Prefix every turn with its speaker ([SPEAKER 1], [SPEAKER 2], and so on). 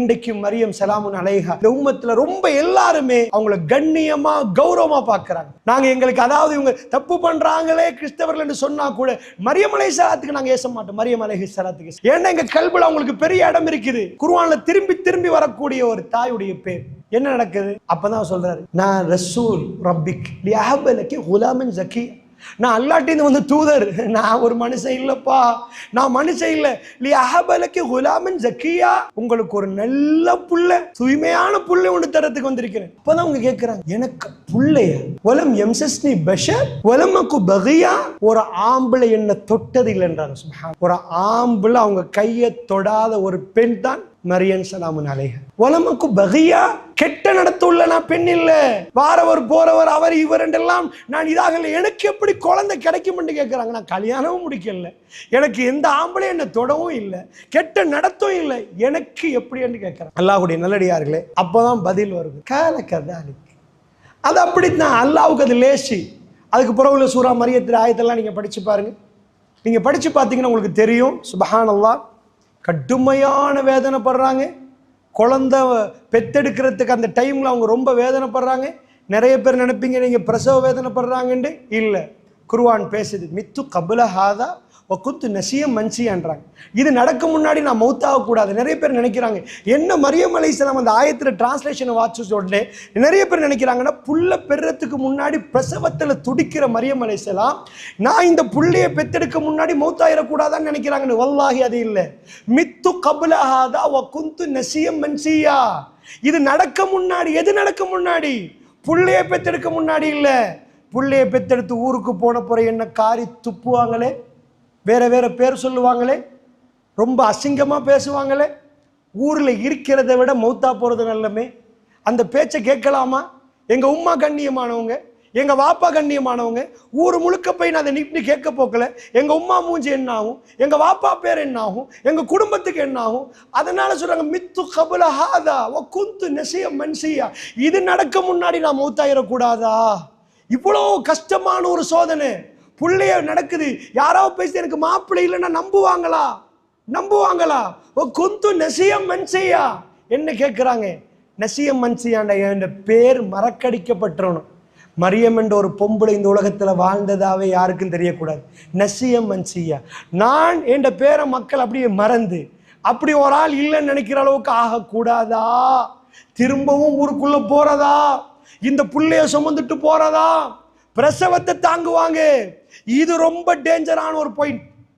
[SPEAKER 1] இன்றைக்கும் மரியம் சலாமுன் அலைஹா. இந்த உம்மத்துல ரொம்ப எல்லாருமே அவங்கள கண்ணியமா கௌரவமா பாக்குறாங்க. நாங்க எங்களுக்கு அதாவது இவங்க தப்பு பண்றாங்களே கிறிஸ்தவர்கள் என்று சொன்னா கூட மரியம் அலை சலாத்துக்கு நாங்க ஏச மாட்டோம். மரியம் அலை சலாத்துக்கு ஏன்னா எங்க கல்வில அவங்களுக்கு பெரிய இடம் இருக்குது. குர்ஆன்ல திரும்பி திரும்பி வரக்கூடிய ஒரு தாயுடைய பேர். என்ன நடக்குது? அப்பதான் சொல்றாரு நான் ரசூல் ரப்பிக் லியஹபலகி குலாமன் ஜக்கி நான் அல்லாட்டின்னு வந்து தூதர். நான் ஒரு மனுஷன் இல்லப்பா. நான் மனுஷன் இல்லை. லி அஹபலக்கு குலாமன் ஜக்கியா. உங்களுக்கு ஒரு நல்ல புள்ள தூய்மையான புள்ள ஒன்று தரத்துக்கு வந்திருக்கிறேன். அப்போதான் அவங்க கேட்குறாங்க எனக்கு புள்ளைய? உலம் எம்சஸ்னி பஷர் உலமக்கு பகியா. ஒரு ஆம்பளை என்ன தொட்டது இல்லைன்றாங்க ஒரு ஆம்பளை அவங்க கையை தொடாத ஒரு பெண் தான் மரியன் சலாமுன் அலைக உலமக்கு பகியா? கெட்ட நடத்துள்ள நான் பெண் இல்லை. வாரவர் போறவர் அவர் இவர் என்றெல்லாம் நான் இதாக இல்லை எனக்கு எப்படி குழந்தை கிடைக்கும்னு கேட்குறாங்க நான் கல்யாணமும் முடிக்கல. எனக்கு எந்த ஆம்பளை என்னை தொடவும் இல்லை. கெட்ட நடத்தும் இல்லை. எனக்கு எப்படி? என்று கேட்குறேன் அல்லாஹுடைய நல்லடியார்களே அப்போதான் பதில் வருது. கால கதாலி அது அப்படித்தான். அல்லாவுக்கு அது லேசி. அதுக்கு பிறகு உள்ள சூறா மரியத்திர ஆயத்தெல்லாம் நீங்கள் படித்து பாருங்க. நீங்கள் படித்து பார்த்தீங்கன்னா உங்களுக்கு தெரியும். சுபஹான் அல்லா கடுமையான வேதனைப்படுறாங்க. குழந்தை பெத்தெடுக்கிறதுக்கு அந்த டைமில் அவங்க ரொம்ப வேதனைப்படுறாங்க. நிறைய பேர் நினைப்பீங்க நீங்கள் பிரசவ வேதனைப்படுறாங்கன்ட்டு. இல்லை. குருவான் பேசுது மித்து கபுல ஹாதா ஒக்குத்து நசியம் மன்சியான்றாங்க இது நடக்க முன்னாடி நான் மௌத்தாக கூடாது நிறைய பேர் நினைக்கிறாங்க என்ன மரியம் அலைஹிஸ்ஸலாம் அந்த ஆயத்தில் டிரான்ஸ்லேஷனை வாட்சு சொல்லிட்டு நிறைய பேர் நினைக்கிறாங்கன்னா புள்ள பெறத்துக்கு முன்னாடி பிரசவத்தில் துடிக்கிற மரியம் அலைஹிஸ்ஸலாம் நான் இந்த புள்ளையை பெத்தெடுக்க முன்னாடி மௌத்தாயிடக்கூடாதான்னு நினைக்கிறாங்கன்னு. வல்லாகி அது இல்லை. மித்து கபுலஹாதா ஒக்குந்து நசியம் மன்சியா. இது நடக்க முன்னாடி எது நடக்க முன்னாடி? புள்ளையை பெத்தெடுக்க முன்னாடி இல்லை. பிள்ளையை பெத்தெடுத்து ஊருக்கு போன பிறகு என்ன காரி துப்புவாங்களே? வேற வேற பேர் சொல்லுவாங்களே? ரொம்ப அசிங்கமாக பேசுவாங்களே? ஊரில் இருக்கிறத விட மௌத்தா போகிறது நல்லமே. அந்த பேச்சை கேட்கலாமா? எங்கள் உம்மா கண்ணியமானவங்க எங்கள் வாப்பா கண்ணியமானவங்க ஊர் முழுக்க போய் நான் அதை நின்று கேட்க போக்கல. எங்கள் உம்மா மூஞ்சி என்ன ஆகும்? எங்கள் வாப்பா பேர் என்ன ஆகும்? எங்கள் குடும்பத்துக்கு என்ன ஆகும்? அதனால சொல்கிறாங்க மித்து கபுல ஹாதா ஒ குந்து நெசிய மன்சியா. இது நடக்க முன்னாடி நான் மௌத்தாயிடக்கூடாதா இவ்வளோ கஷ்டமான ஒரு சோதனை. புள்ளைய நடக்குது. யாராவது பேசி எனக்கு மாப்பிள்ளை இல்லைன்னா நம்புவாங்களா? நம்புவாங்களா? ஓ குந்து நெசியம் மன்சையா? என்ன கேட்குறாங்க நெசியம் மன்சையாண்ட என் பேர் மறக்கடிக்கப்பட்டுறணும் மரியம் என்ற ஒரு பொம்பளை இந்த உலகத்தில் வாழ்ந்ததாவே யாருக்கும் தெரியக்கூடாது. நசியம் மன்சியா. நான் என்ற பேரை மக்கள் அப்படியே மறந்து அப்படி ஒரு ஆள் இல்லைன்னு நினைக்கிற அளவுக்கு ஆகக்கூடாதா? திரும்பவும் ஊருக்குள்ளே போகிறதா இந்த புள்ளைய சுமந்துட்டு போறதா? பிரசவத்தை தாங்குவாங்க. இது ரொம்ப டேஞ்சரான ஒரு பாயிண்ட்